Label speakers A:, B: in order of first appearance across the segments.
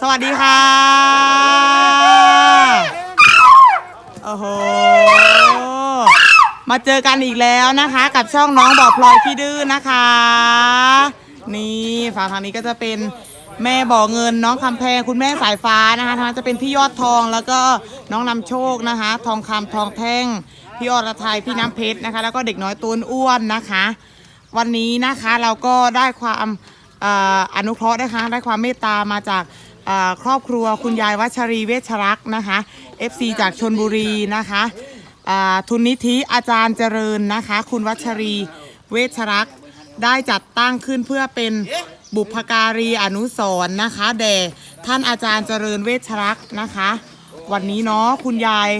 A: สวัสดีค่ะ โอ้โห มาเจอกันอีกแล้วนะคะ กับช่องน้องบอกพลอยพี่ดื้อนะคะ นี่ฝั่งทางนี้ก็จะเป็นแม่บ่อเงินน้องคำแพงคุณแม่สายฟ้านะคะทางนั้นจะเป็นพี่ยอดทองแล้วก็น้องนำโชคนะคะ ทองคำทองแท่ง พี่อรไทยพี่น้ำเพชรนะคะ แล้วก็เด็กน้อยตูนอ้วนนะคะ วันนี้นะคะเราก็ได้ความเอ่ออนุเคราะห์นะคะได้ความเมตตามาจาก ครอบครัวคุณยายวัชรีเวชรักษ์นะคะ FC จากชนบุรีนะคะทุนนิธิอาจารย์เจริญนะคะ คุณวัชรีเวชรักษ์ได้จัดตั้งขึ้นเพื่อเป็นบุพการีอนุสรณ์นะคะแด่ท่านอาจารย์เจริญเวชรักษ์นะคะ วันนี้เนาะคุณยาย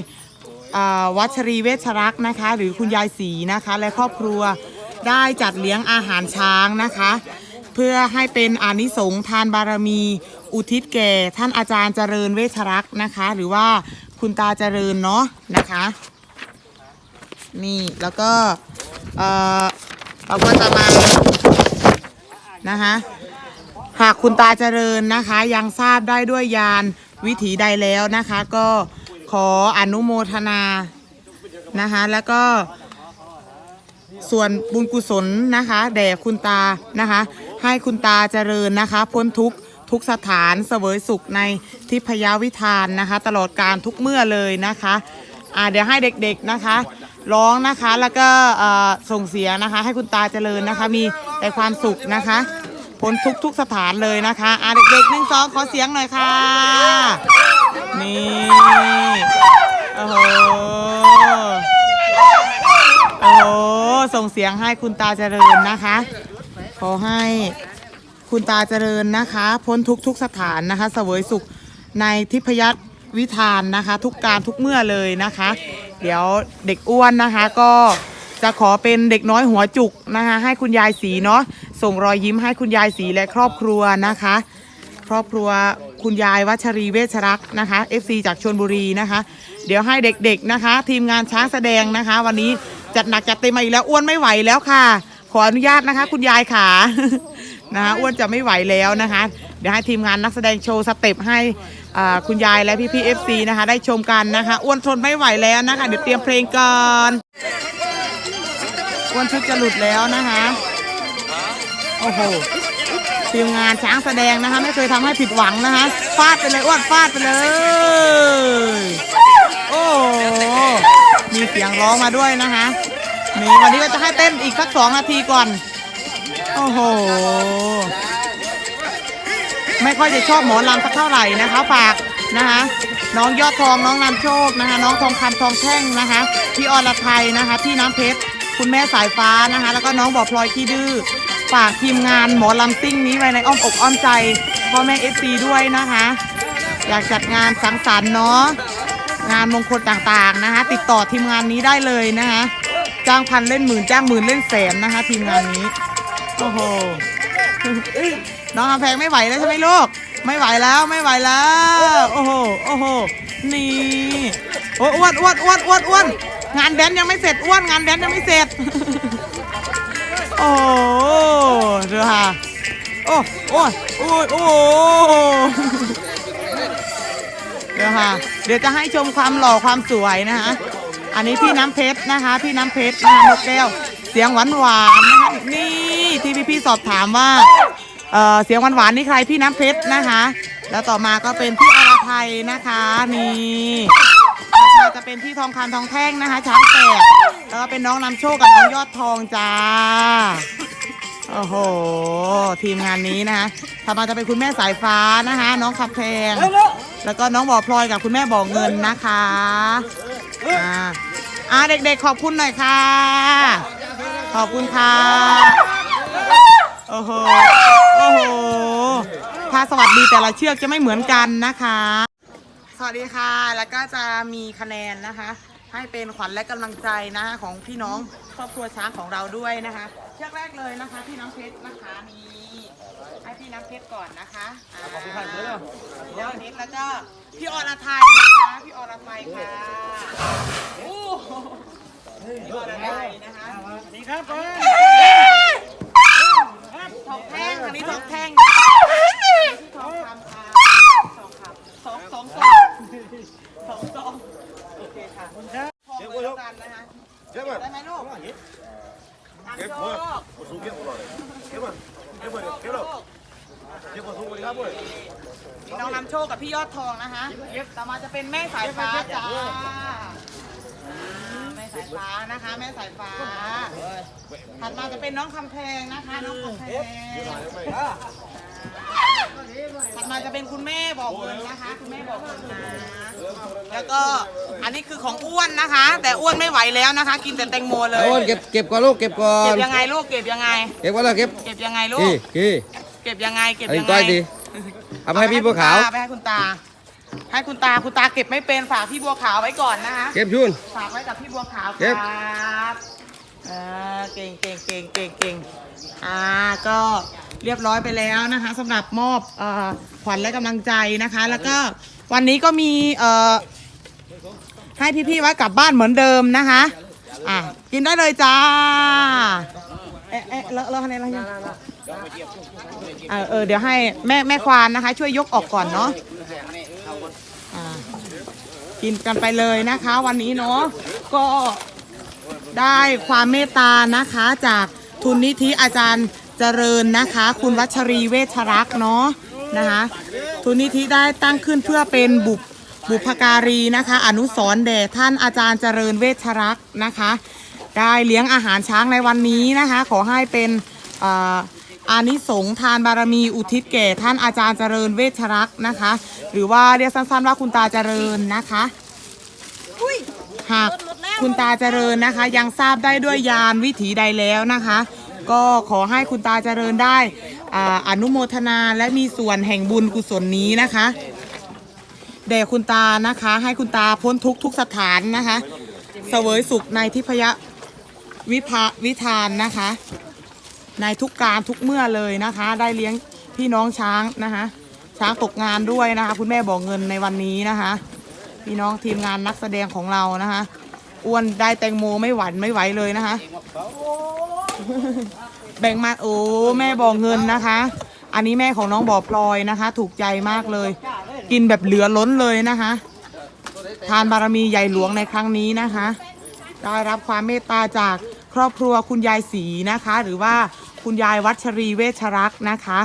A: วัชรีเวชรักษ์นะคะ หรือคุณยายศรีนะคะ และครอบครัวได้จัดเลี้ยงอาหารช้างนะคะ เพื่อให้เป็นอานิสงทานบารมี อุทิศแก่ท่านอาจารย์เจริญเวชรักษ์นะคะ หรือว่าคุณตาเจริญเนาะนะคะ นี่แล้วก็เออเราก็จะมานะคะหากคุณตาเจริญนะคะ ยังทราบได้ด้วยยานวิถีใดแล้วนะคะ ก็ขออนุโมทนานะคะแล้วก็ส่วนบุญกุศลนะคะ แด่คุณตานะคะ ให้คุณตาเจริญนะคะ พ้นทุกข์ ทุกสถานเสวยสุขในทิพยวิธานนะคะ ตลอดการทุกเมื่อเลยนะคะอ่าเดี๋ยวให้เด็กๆนะคะร้องนะคะแล้วก็ส่งเสียงนะคะ ให้คุณตาเจริญนะคะ มีแต่ความสุขนะคะพ้นทุกทุกสถานเลยนะคะอะเด็กๆหนึ่งสองขอเสียงหน่อยค่ะ นี่โอ้โหโอ้โหส่งเสียงให้คุณตาเจริญนะคะ ขอให้ คุณตาเจริญนะคะ พ้นทุกทุกสถานนะคะ เสวยสุขในทิพยวิธานนะคะ ทุกการทุกเมื่อเลยนะคะ เดี๋ยวเด็กอ้วนนะคะก็จะขอเป็นเด็กน้อยหัวจุกนะคะ ให้คุณยายสีเนาะส่งรอยยิ้มให้คุณยายสีและครอบครัวนะคะ ครอบครัวคุณยายวัชรีเวชรักษ์นะคะ FC จากชนบุรีนะคะ เดี๋ยวให้เด็กๆนะคะ ทีมงานช้างแสดงนะคะ วันนี้จัดหนักจัดเต็มมาอีกแล้วอ้วนไม่ไหวแล้วค่ะ ขออนุญาตนะคะ คุณยายขา นะคะอ้วนจะไม่ไหวแล้วนะคะ เดี๋ยวให้ทีมงานนักแสดงโชว์สเต็ปให้คุณยายและพี่ๆ FC นะคะ ได้ชมกันนะคะ อ้วนทนไม่ไหวแล้วนะคะ เดี๋ยวเตรียมเพลงก่อนอ้วนชุดจะหลุดแล้วนะคะ โอ้โหทีมงานช้างแสดงนะคะ ไม่เคยทำให้ผิดหวังนะคะฟาดไปเลยอ้วนฟาดไปเลย โอ้มีเสียงร้องมาด้วยนะคะนี่วันนี้ก็จะให้เต้นอีกสักสองนาทีก่อน โอ้โห ไม่ค่อยจะชอบหมอลำสักเท่าไหร่นะคะฝากนะคะ น้องยอดทองน้องนำโชคนะคะ น้องทองคำทองแท่งนะคะ พี่อรไทยนะคะ พี่น้ำเพชร คุณแม่สายฟ้านะคะ แล้วก็น้องบอพลอยขี้ดื้อฝากทีมงานหมอลำซิ่งนี้ไว้ในอ้อมอกอ้อมใจพ่อแม่เอฟซีด้วยนะคะ อยากจัดงานสังสรรค์เนาะงานมงคลต่างๆนะคะ ติดต่อทีมงานนี้ได้เลยนะคะ จ้างพันเล่นหมื่นจ้างหมื่นเล่นแสนนะคะ ทีมงานนี้ โอ้โห น้องกำแพงไม่ไหวแล้วใช่ไหมลูก ไม่ไหวแล้วไม่ไหวแล้ว โอ้โห โอ้โห นี่โอ้อ้วนอ้วนอ้วนอ้วนอ้วนงานแดนยังไม่เสร็จอ้วนงานแดนยังไม่เสร็จ โอ้โหเดี๋ยวค่ะโอ้โอ้โอ้โอ้เดี๋ยวค่ะเดี๋ยวจะให้ชมความหล่อความสวยนะคะ อันนี้พี่น้ำเพชรนะคะ พี่น้ำเพชรนะคะนกแก้ว เสียงหวานหวานนะ พี่สอบถามว่าเอ่อเสียงหวานหวานๆนี่ใครพี่น้ำเพชรนะคะ แล้วต่อมาก็เป็นพี่อรไทยนะคะนี่ต่อมาจะเป็นพี่ทองคำทองแท่งนะคะช้างแตกแล้วก็เป็นน้องนำโชคกับน้องยอดทองจ้าโอ้โห ทีมงานนี้นะคะต่อมาจะเป็นคุณแม่สายฟ้านะคะ น้องคำแพง แล้วก็น้องบ่อพลอยกับคุณแม่บ่อเงินนะคะอ่าอ่าเด็กๆขอบคุณหน่อยค่ะ ขอบคุณค่ะ โอ้โห โอ้โหถ้าสวัสดีแต่ละเชือกจะไม่เหมือนกันนะคะ สวัสดีค่ะ แล้วก็จะมีคะแนนนะคะ ให้เป็นขวัญและกำลังใจนะคะของพี่น้องครอบครัวช้างของเราด้วยนะคะ เชือกแรกเลยนะคะ พี่น้ำเพชรนะคะนี่ให้พี่น้ำเพชรก่อนนะคะขอบคุณค่ะพี่น้ำเพชรแล้วก็พี่อรไทยนะคะพี่อรไทยค่ะโอ้โหพี่อรไทยนะคะสวัสดีครับทองแท่งอันนี้ทองแท่งนะคะทองคำค่ะ สองซองโอเคค่ะทองเลยแล้วกันนะคะ
B: Kép mà.
A: ได้ไหมลูกทาง
B: Kép
A: โช
B: mà.
A: ค
B: Một số kép rồi. Kép mà. Kép mà. Kép đâu? Kép một số rồi ครับเว้ย
A: มีน้องนำโชคกับพี่ยอ ดทองนะคะต่อมาจะเป็นแม่สายฟ้าจ้าแม่สายฟ้านะคะ แม่สายฟ้า ถัดมาจะเป็นน้องคำแพงนะคะ น้องคำแพงถัดมาจะเป็นคุณแม่บอกเงินนะคะ คุณแม่บอกเงินนะแล้วก็อันนี้คือของอ้วนนะคะ แต่อ้วนไม่ไหวแล้วนะคะ กินแต่แตงโมเลย
C: โอ้ยเก็บเก็บก่อนลูกเก็บก่อ
A: เก็
C: น
A: บยังไงลูกเก็บยังไง
C: เก็บก่อนแล้วเก็บ
A: เก็บยังไงลู
C: กี่
A: ก
C: กี่
A: เก็บยังไงเก็บ
C: อัน
A: ยั
C: นี้
A: งไง
C: ก้อยดี เอาไปให้พี่บัวขาว
A: ไปให้คุณตา ให้คุณตาคุณตาเก็บไม่เป็นฝากพี่บัวขาวไว้ก่อนนะคะ
C: เก็บชุน
A: ฝากไว้กับพี่บัวขาวค
C: เก็
A: รั
C: บบ
A: อ่าเก่งเก่งเก่งเก่งเก่งอ่าก็เรียบร้อยไปแล้วนะคะสำหรับมอบเอ่อขวัญและกำลังใจนะคะ แล้วก็วันนี้ก็มีเอ่อให้พี่ๆไว้กลับบ้านเหมือนเดิมนะคะอะกินได้เลยจ้าเอ๊ะเอ๊ะเลอะเลอะอะไรอะไรยัง เออเออเดี๋ยวให้แม่แม่ควานนะคะ ช่วยยกออกก่อนเนาะอ่ากินกันไปเลยนะคะ วันนี้เนาะก็ได้ความเมตตานะคะจากทุนนิธิอาจารย์เจริญนะคะ คุณวัชรีเวชรักษ์เนาะนะคะ ทุนนิธิได้ตั้งขึ้นเพื่อเป็นบุพบุพการีนะคะ อนุสรณ์แด่ท่านอาจารย์เจริญเวชรักษ์นะคะ ได้เลี้ยงอาหารช้างในวันนี้นะคะ ขอให้เป็นอ่อ อานิสงส์ทานบารมีอุทิศแก่ท่านอาจารย์เจริญเวชรักษ์นะคะ หรือว่าเรียกสั้นๆว่าคุณตาเจริญนะคะหากคุณตาเจริญนะคะ ยังทราบได้ด้วยยานวิถีใดแล้วนะคะ ก็ขอให้คุณตาเจริญได้อานุโมทนาและมีส่วนแห่งบุญกุศลนี้นะคะแด่คุณตานะคะ ให้คุณตาพ้นทุกทุกสถานนะคะ เสวยสุขในทิพยวิภาวิธานนะคะ ในทุกการทุกเมื่อเลยนะคะ ได้เลี้ยงพี่น้องช้างนะคะ ช้างตกงานด้วยนะคะ คุณแม่บอกเงินในวันนี้นะคะ พี่น้องทีมงานนักแสดงของเรานะคะอ้วนได้แตงโมไม่หวันไม่ไหวเลยนะคะ แบ่งมาโอ้แม่บอกเงินนะคะ อันนี้แม่ของน้องบ่อพลอยนะคะ ถูกใจมากเลย กินแบบเหลือล้นเลยนะคะ ทานบารมีใหญ่หลวงในครั้งนี้นะคะ ได้รับความเมตตาจากครอบครัวคุณยายศรีนะคะ หรือว่า คุณยายวัชรีเวชรักษ์นะคะ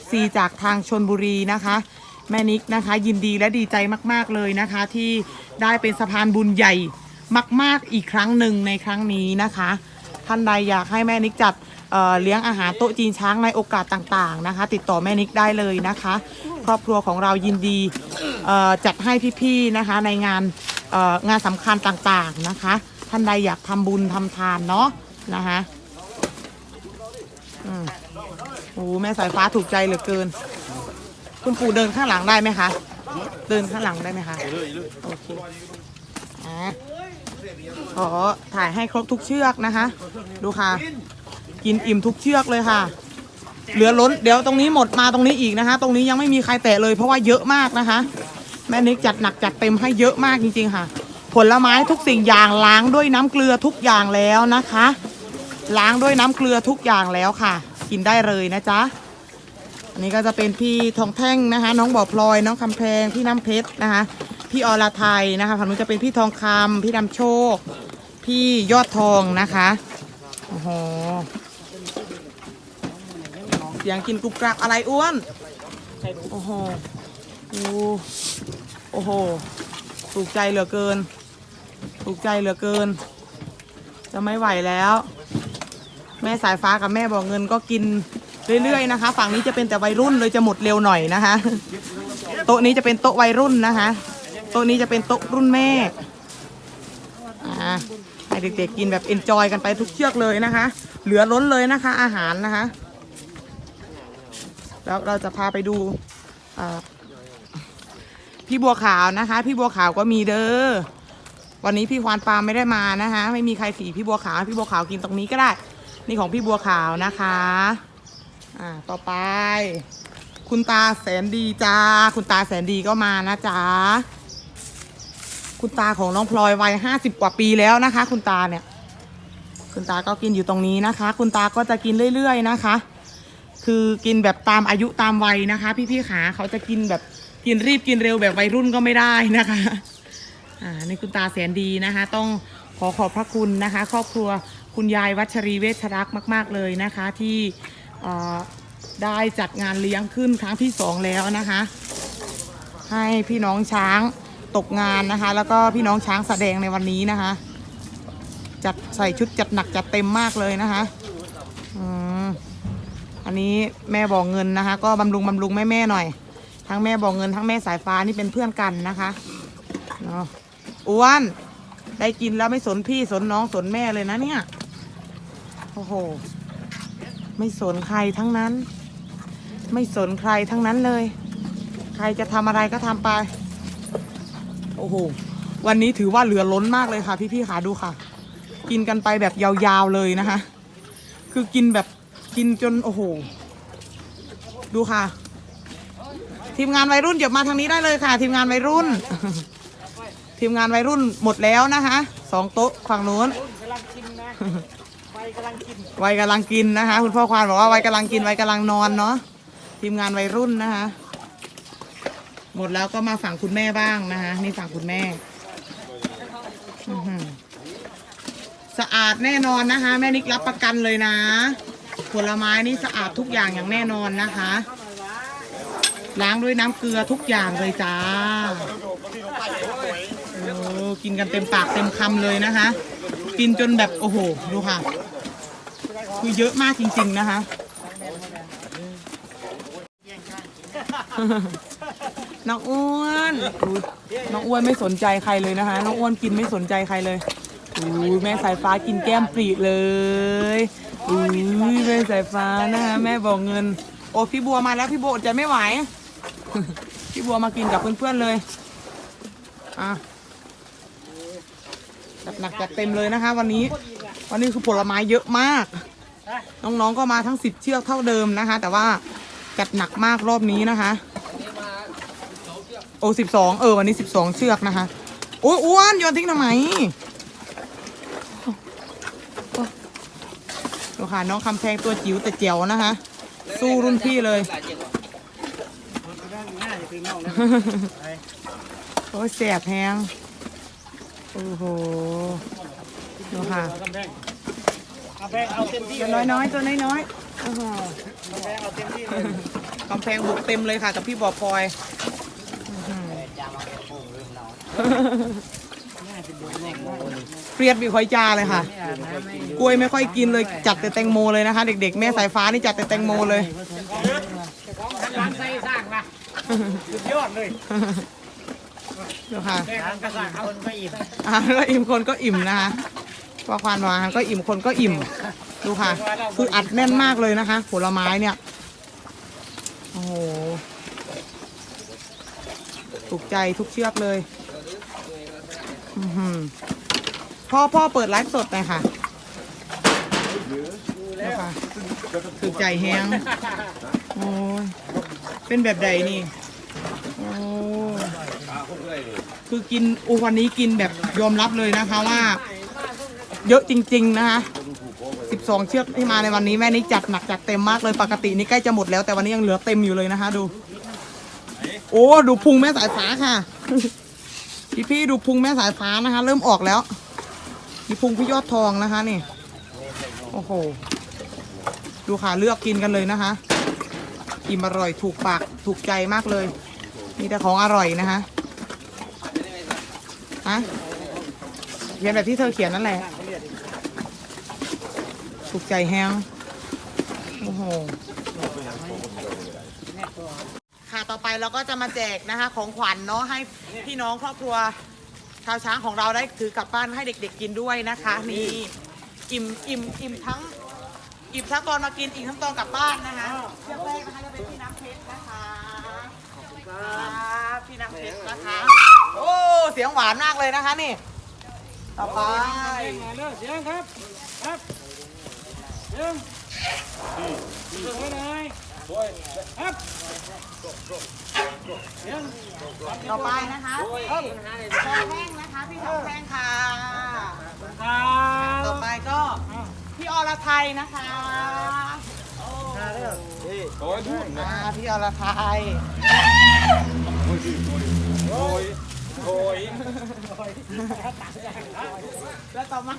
A: FC จากทางชนบุรีนะคะ แม่นิกนะคะ ยินดีและดีใจมากๆเลยนะคะ ที่ได้เป็นสะพานบุญใหญ่มาก ๆอีกครั้งหนึ่งในครั้งนี้นะคะ ท่านใดอยากให้แม่นิกจัดเเลี้ยงอาหารโต๊ะจีนช้างในโอกาสต่างๆนะคะ ติดต่อแม่นิกได้เลยนะคะ ครอบครัวของเรายินดีจัดให้พี่ๆนะคะในงานงานสำคัญต่างๆนะคะ ท่านใดอยากทำบุญทำทานเนาะนะคะ อืมโอ้แม่สายฟ้าถูกใจเหลือเกิน คุณปู่เดินข้างหลังได้ไหมคะ เดินข้างหลังได้ไหมคะ โอเคอะขอถ่ายให้ครบทุกเชือกนะคะ ดูค่ะ กินอิ่มทุกเชือกเลยค่ะ เหลือล้น เดี๋ยวตรงนี้หมดมาตรงนี้อีกนะคะ ตรงนี้ยังไม่มีใครแตะเลย เพราะว่าเยอะมากนะคะ แม่นิกจัดหนักจัดเต็มให้เยอะมากจริงๆค่ะ ผลไม้ทุกสิ่งอย่างล้างด้วยน้ำเกลือทุกอย่างแล้วนะคะ ล้างด้วยน้ำเกลือทุกอย่างแล้วค่ะ กินได้เลยนะจ๊ะอันนี้ก็จะเป็นพี่ทองแท่งนะคะ น้องบ่อพลอยน้องคำแพงพี่น้ำเพชรนะคะ พี่อรไทยนะคะฝั่งนู้นจะเป็นพี่ทองคำพี่นำโชค พี่ยอดทองนะคะโอ้โหเสียงกินกรุบกรับอะไรอ้วนโอ้โหโอ้โอ้โหถูกใจเหลือเกินถูกใจเหลือเกิน จะไม่ไหวแล้ว แม่สายฟ้ากับแม่บอกเงินก็กินเรื่อยๆนะคะ ฝั่งนี้จะเป็นแต่วัยรุ่นเลยจะหมดเร็วหน่อยนะคะ โต๊ะนี้จะเป็นโต๊ะวัยรุ่นนะคะ โต๊ะนี้จะเป็นโต๊ะรุ่นแม่อ่าให้เด็กๆกินแบบเอนจอยกันไปทุกเชือกเลยนะคะ เหลือล้นเลยนะคะ อาหารนะคะ แล้วเราจะพาไปดูพี่บัวขาวนะคะ พี่บัวขาวก็มีเด้อวันนี้พี่ควานปาล์มไม่ได้มานะคะ ไม่มีใครฝีพี่บัวขาว พี่บัวขาวกินตรงนี้ก็ได้ นี่ของพี่บัวขาวนะคะ อ่า ต่อไป คุณตาแสนดีจ้า คุณตาแสนดีก็มานะจ๊ะ คุณตาของน้องพลอยวัยห้าสิบกว่าปีแล้วนะคะ คุณตาเนี่ย คุณตาก็กินอยู่ตรงนี้นะคะ คุณตาก็จะกินเรื่อยๆนะคะ คือกินแบบตามอายุตามวัยนะคะ พี่ๆขาเขาจะกินแบบกินรีบกินเร็วแบบวัยรุ่นก็ไม่ได้นะคะ อ่านี่คุณตาแสนดีนะคะ ต้องขอขอบพระคุณนะคะ ครอบครัว คุณยายวัชรีเวชรักษ์มาก ๆ เลยนะคะที่ได้จัดงานเลี้ยงขึ้นครั้งที่สองแล้วนะคะ ให้พี่น้องช้างตกงานนะคะ แล้วก็พี่น้องช้างแสดงในวันนี้นะคะ จัดใส่ชุดจัดหนักจัดเต็มมากเลยนะคะอันนี้แม่บอกเงินนะคะ ก็บำรุงบำรุงแม่แม่หน่อย ทั้งแม่บอกเงินทั้งแม่สายฟ้านี่เป็นเพื่อนกันนะคะเนาะอ้วนได้กินแล้วไม่สนพี่สนน้องสนแม่เลยนะเนี่ย โอ้โห ไม่สนใครทั้งนั้น ไม่สนใครทั้งนั้นเลย ใครจะทำอะไรก็ทำไป โอ้โห วันนี้ถือว่าเหลือล้นมากเลยค่ะ พี่ๆขาดูค่ะ กินกันไปแบบยาวๆเลยนะคะ คือกินแบบกินจนโอ้โห ดูค่ะ ทีมงานวัยรุ่นเดี๋ยวมาทางนี้ได้เลยค่ะ ทีมงานวัยรุ่น ทีมงานวัยรุ่นหมดแล้วนะคะสองโต๊ะฝั่งนู้น วัยกำลังกินนะคะคุณพ่อควานบอกว่าวัยกำลังกินวัยกำลังนอนเนาะทีมงานวัยรุ่นนะคะ หมดแล้วก็มาฝั่งคุณแม่บ้างนะคะนี่ฝั่งคุณแม่อื้อหือสะอาดแน่นอนนะคะ แม่นิกรับประกันเลยนะ ผลไม้นี่สะอาดทุกอย่างอย่างแน่นอนนะคะ ล้างด้วยน้ำเกลือทุกอย่างเลยจ้าโอ้กินกันเต็มปากเต็มคำเลยนะคะ กินจนแบบโอ้โหดูค่ะ คือเยอะมากจริง ๆนะคะ น้องอ้วนอุ๊ยน้องอ้วนไม่สนใจใครเลยนะคะ น้องอ้วนกินไม่สนใจใครเลยอุ้ยแม่สายฟ้ากินแก้มปรีเลยอุ้ยแม่สายฟ้านะคะแม่บอกเงิน โอ้พี่บัวมาแล้วพี่บัวอดใจไม่ไหว พี่บัวมากินกับเพื่อนๆเลยอะจัดหนักจัดเต็มเลยนะคะ วันนี้ วันนี้คือผลไม้เยอะมาก น้องๆก็มาทั้งสิบเชือกเท่าเดิมนะคะ แต่ว่าจัดหนักมากรอบนี้นะคะโอ้สิบสองเออวันนี้สิบสองเชือกนะคะโอ้ยอ้วนโยนทิ้งทำไมดูค่ะน้องคำแพงตัวจิ๋วแต่เจียวนะคะ สู้รุ่นพี่เลยโอ้ยแสบแฮงโอ้โหดูค่ะ
B: กำแพงกำแพงเอาเต็มที่
A: ตัวน้อยๆตัวน้อยๆโอ้โห
B: กำแพงเอาเต็มที่เลย
A: กำแพงบุกเต็มเลยค่ะ กับพี่บอพลอยอื้อหือเปรียดบีคอยจาเลยค่ะ กล้วยไม่ค่อยกินเลยจัดแต่แตงโมเลยนะคะ เด็กๆ แม่สายฟ้านี่จัดแต่แตงโมเลย
B: ร้านไส้สร้างนะสุดยอดเลย
A: ดูค่ะ
B: แค่ร้านกระสังคนก็อิ่ม
A: อ่าแล้วอิ่มคนก็อิ่มนะคะ พอควานวาก็อิ่มคนก็อิ่ม ดูค่ะ คืออัดแน่นมากเลยนะคะ ผลไม้เนี่ย โอ้โหถูกใจทุกเชือกเลยอพ่อพ่อเปิดไลฟ์สดหน่อยค่ะดูค่ะถูกใจแฮงโอ้ยเป็นแบบใดนี่โอ้คือกินอูวันนี้กินแบบยอมรับเลยนะคะว่า เยอะจริง ๆ นะคะ12 เชือกที่มาในวันนี้แม่นี่จัดหนักจัดเต็มมากเลยปกตินี่ใกล้จะหมดแล้วแต่วันนี้ยังเหลือเต็มอยู่เลยนะคะ ดู โอ้ดูพุงแม่สายฟ้าค่ะ พี่พี่ดูพุงแม่สายฟ้านะคะ เริ่มออกแล้วมีพุงพี่ยอดทองนะคะนี่โอ้โหดูค่ะเลือกกินกันเลยนะคะอิ่มอร่อยถูกปากถูกใจมากเลยมีแต่ของอร่อยนะคะฮะเขียนแบบที่เธอเขียนนั่นแหละ ถูกใจแฮงโอ้โหค่ะต่อไปเราก็จะมาแจกนะคะ ของขวัญเนาะให้พี่น้องครอบครัวชาวช้างของเราได้ถือกลับบ้านให้เด็ก ๆ กินด้วยนะคะนี่อิ่มอิ่มอิ่มทั้งอิ่มทั้งตอนมากินอิ่มทั้งตอนกลับบ้านนะคะเชือกแรกนะคะจะเป็นพี่น้ำเพชรนะคะครับพี่น้ำเพชรนะคะ โอ้เสียงหวานมากเลยนะคะนี่ ต่อไป
B: เสียงครับครับ เสียงเสียงไว้หน่อยครับเสียง
A: ต่อไปนะคะพี่ทองแท่งนะคะพี่ทองแท่งค่ะ
B: ครับ
A: ต่อไปก็พี่อรไทยนะคะโอ้
B: คโอ้ยดูนะ
A: อ่าพี่อรไทย
B: โอ้ยโอ้ย
A: แล้วต่อมา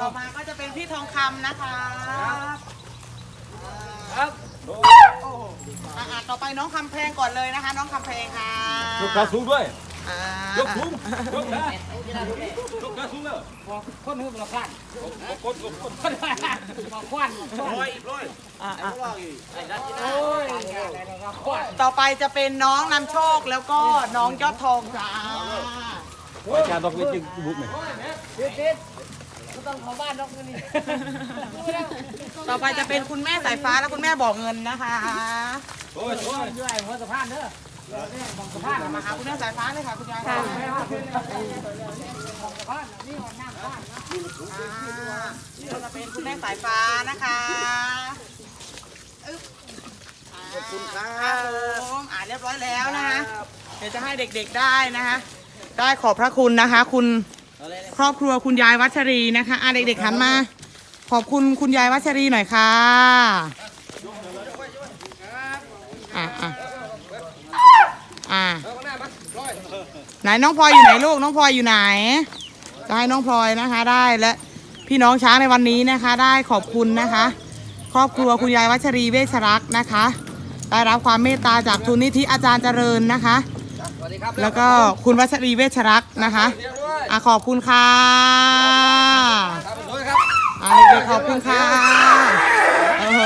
A: ต่อมาก็จะเป็นพี่ทองคำนะคะ
B: ครับ
A: อ่าอ่าต่อไปน้องคำแพงก่อนเลยนะคะ น้องคำแพงค่ะ
B: ยกขาสูงด้วย
A: อ่าย
B: กสูงยกขายกขาสูงแล้ว
D: คนหื้อมาพลาด
B: กดกดกด
D: คนมาควัน
B: ร้อยร้อย
A: อ่าอ่า
D: โอ้ยควัน
A: ต่อไปจะเป็นน้องนำโชคแล้วก็น้องยอดทองจ้า
B: อาจารย์ต้องเล่นจริงบุกไหม
D: ติดติดก็ต้องเข้าบ้านนอกนี่
A: ต่อไปจะเป็นคุณแม่สายฟ้าและคุณแม่บอกเงินนะคะ
B: โอ้ยโอ้ย
D: ด้วยหัวสะพานเด้อบังสะพาน
A: มาหาคุณแม่สายฟ้าเลยค่ะคุณยายค่ะ
D: สะพานนี่หอนน้ำบ้าน
A: อ่าก็จะเป็นคุณแม่สายฟ้านะคะอึ๊บขอบคุณครับผมอ่านเรียบร้อยแล้วนะคะเดี๋ยวจะให้เด็กๆได้นะคะ ได้ขอบพระคุณนะคะ คุณครอบครัวคุณยายวัชรีนะคะอ่าเด็กๆหันมา ขอบคุณคุณยายวัชรีหน่อยค่ะอะอะอะไหนน้องพลอยอยู่ไหนลูกน้องพลอยอยู่ไหนจะให้น้องพลอยนะคะได้และพี่น้องช้างในวันนี้นะคะ ได้ขอบคุณนะคะ ครอบครัวคุณยายวัชรีเวชรักษ์นะคะ ได้รับความเมตตาจากทุนนิธิอาจารย์เจริญนะคะ แล้วก็คุณวัชรีเวชรักษ์นะคะอะขอบคุณค่ะอะเด็กๆขอบคุณค่ะโอ้โห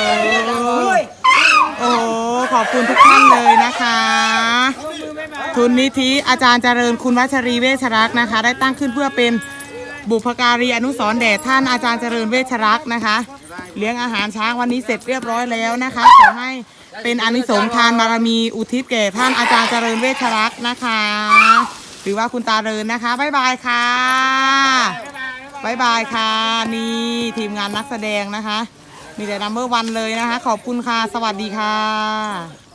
A: โอ้โหขอบคุณทุกท่านเลยนะคะ ทุนนิธิอาจารย์เจริญคุณวัชรีเวชรักษ์นะคะ ได้ตั้งขึ้นเพื่อเป็นบุพการีอนุสรณ์แด่ท่านอาจารย์เจริญเวชรักษ์นะคะ เลี้ยงอาหารช้างวันนี้เสร็จเรียบร้อยแล้วนะคะขอให้ เป็นอานิสงส์ทานบารมีอุทิศแก่ท่านอาจารย์เจริญเวชรักษ์นะคะ หรือว่าคุณตาเรินนะคะบ๊ายบายค่ะบ๊ายบายค่ะนี่ทีมงานนักแสดงนะคะ มีแต่นัมเบอร์วันเลยนะคะ ขอบคุณค่ะ สวัสดีค่ะ